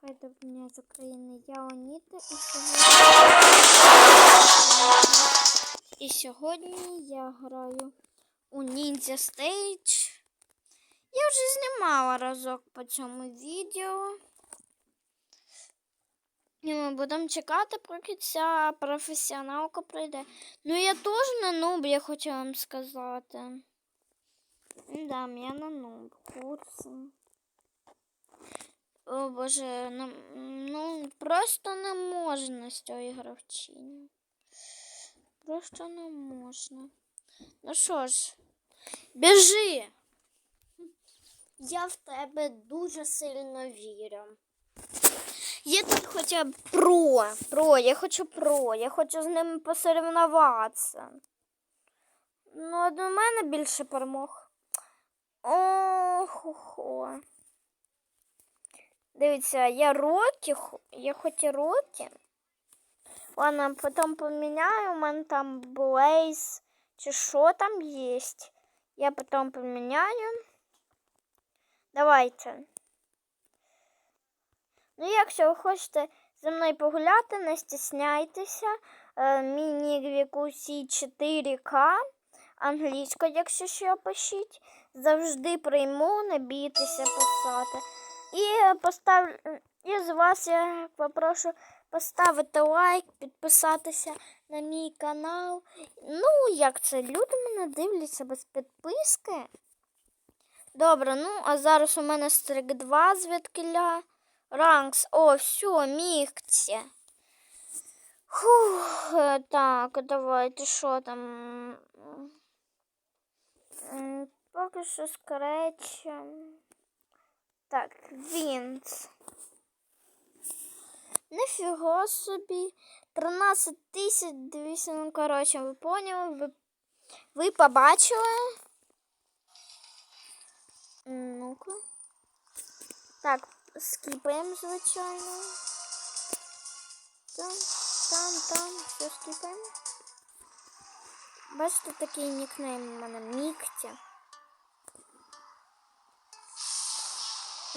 Хай до мене з України. Я Оніта і сьогодні. І сьогодні я граю у Ninja Stage. Я вже знімала разок по цьому відео. І ми будемо чекати, поки ця професіоналка прийде. Ну, я теж не нуб, я хочу вам сказати. Да, я на нуб. Курси. О боже, ну, ну просто не можна з цієї гравчині. Просто не можна. Ну що ж, біжи. Я в тебе дуже сильно вірю. Є тут хоча б про. Про, я хочу про. Я хочу з ними посоревнуватися. Ну, а до мене більше перемог. Ох-хо. Дивіться, я Рокі, я хоч і Рокі. Ладно, потім поміняю, у мене там Блейз, чи що там є. Я потім поміняю. Давайте. Ну, якщо ви хочете зі мною погуляти, не стісняйтеся. Е, якусі 4К. Англійською, якщо що пишіть. Завжди прийму, не бійтеся писати. І постав... і з вас я попрошу поставити лайк, підписатися на мій канал. Ну, як це? Люди мене дивляться без підписки. Добре, ну а зараз у мене стрик 2 звідкиля. Ранкс. О, все, мігці. Фух, так, давайте, що там? Поки що скреч. Так, Вінц. Нифіга собі. 13 тисяч 200, ну, коротше, ви поняли, ви, ви побачили? Ну-ка. Так, скіпаємо, звичайно. Там, там, там, все скіпаємо. Бачите, такий нікнейм у мене Мікті.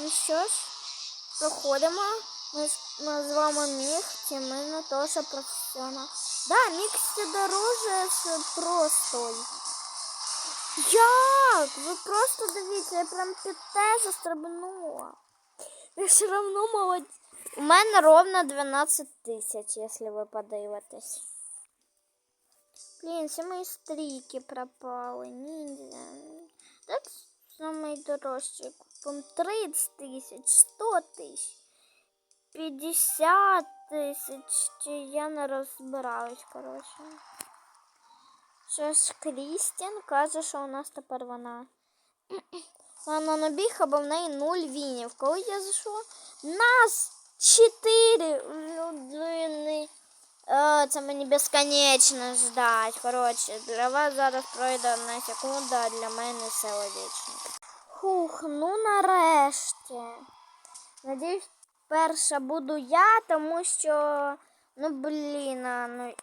Ну що ж, проходимо. Ми, ми вами Мікті, ми не то, що професіонал. Да, Мікті дороже з простої. Як? Ви просто дивіться, я прям під те застрибнула. Я все равно молодець. У мене ровно 12 тисяч, якщо ви подивитесь. Блін, всі мої стріки пропали. Ніндзя. Це самий дорожчий. Купим 30 тисяч, 100 тисяч, 50 тисяч. Чи я не розбираюсь, коротше. Що ж, Крістін каже, що у нас тепер вона. Вона набіг, або в неї нуль вінів. Коли я зайшла, нас чотири людини. О, це мені безконечно ждать. Коротше, для вас зараз пройде одна секунда, а для мене все вічно. Хух, ну нарешті. Надіюсь, перша буду я, тому що. Ну блін, а, ну.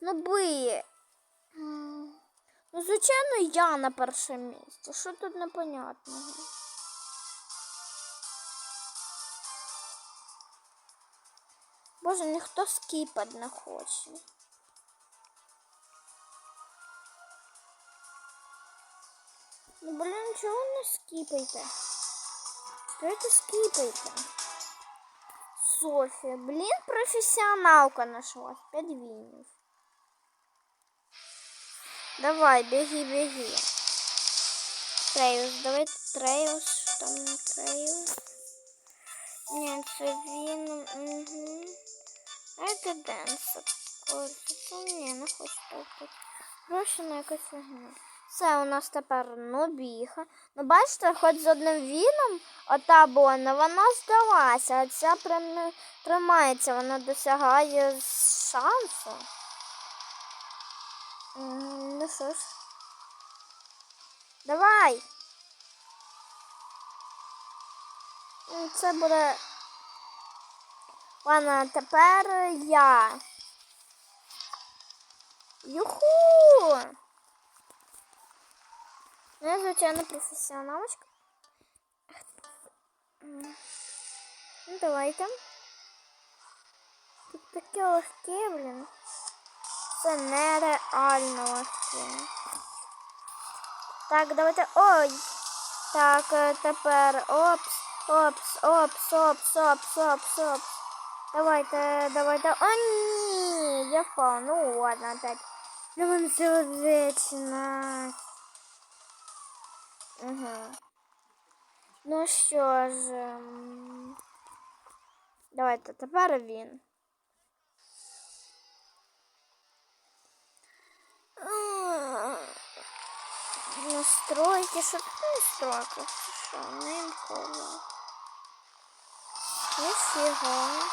Ну би. Ну, звичайно, я на першому місці. Що тут непонятного? Боже, ніхто скіпати не хоче. Ну, блін, чого не скіпайте? Давайте скіпайте. Софія, блін, професіоналка нашлась. П'ять вінів. Давай, беги, беги. Трейлс, давай трейлс, там не трейлс. Ні, це він. Угу. А це денс. Ні, не хочу. Гроші на якась фігня. Все, у нас тепер нобіха. Ну, бачите, хоч з одним віном ота бона, вона здалася, а ця прям не тримається, вона досягає шансу. Ну що ж. Давай. Це буде. Ладно, тепер я. Юху! Ну, я, звичайно, професіоналочка. Ну, давайте. Тут таке легке, блін. Це нереально легке. Так, давайте. Ой! Так, тепер опс, опс, опс, опс, опс, опс, опс. Давайте, давайте. О, ні, я впав. Ну ладно, опять. Ну вам це вечно. Угу. Ну що ж. ем, Давайте, тепер він. А, Настройки, що тут настройки? Що, не інколи. Ніфіга.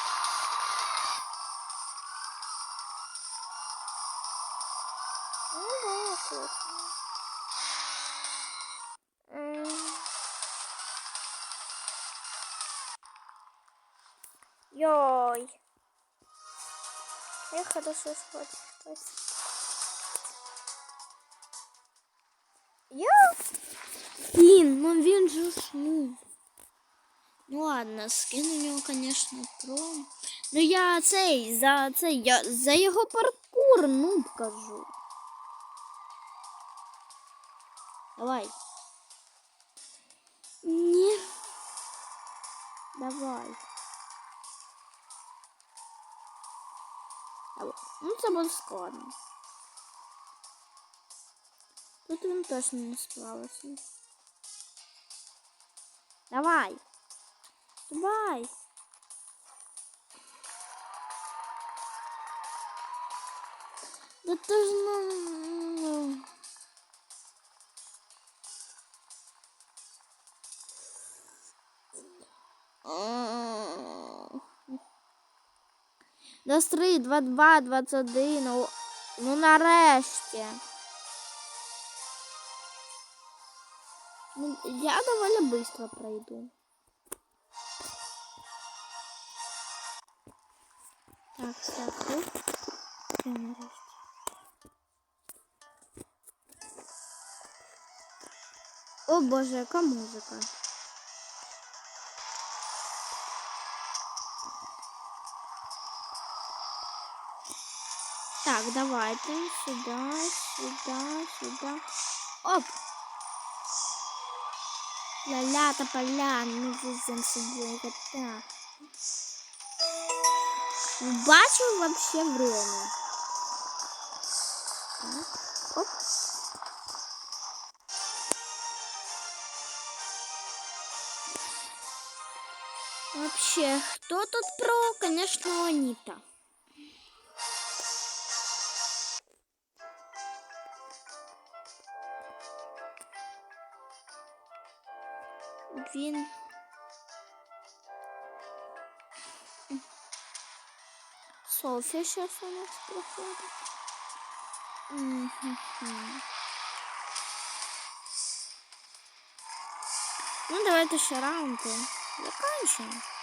Ну. Йой. Я хорошо схватилась. Я? Блін, ну він же ж ну. Ладно, скину у нього, конечно, про. Ну я цей, за цей, я за його паркур, ну кажу. Давай. Нет. Давай. Ну, це буде складно. Тут он точно не справился Давай. Давай. Да ты же... Ну, ну, ну, Настрый, два, два, 21. один, ну нарешті. Ну, я доволі швидко пройду. Так, так, тут. все, нарешті. О боже, яка музика. Так, давайте сюда, сюда, сюда. Оп! Ля-ля, тополя, ну везем кота. Бачу вообще время. Так, оп. Вообще, кто тут про? Конечно, Анита. Він. Софія сейчас у нас проходит. Ну, давайте ще раунди. Заканчиваем.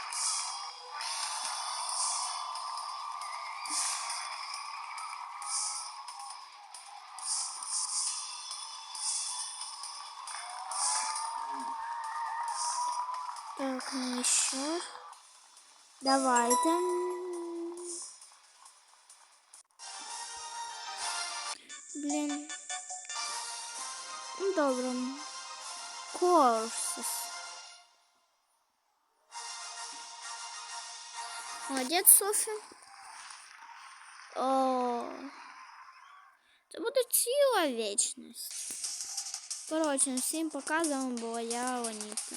Так, ну еще. Давайте. Блин. Ну, добре. Courses. Молодець, Софі. О. Це буде ціла вічність. Коротше, всім пока, з вами була я, Оніта.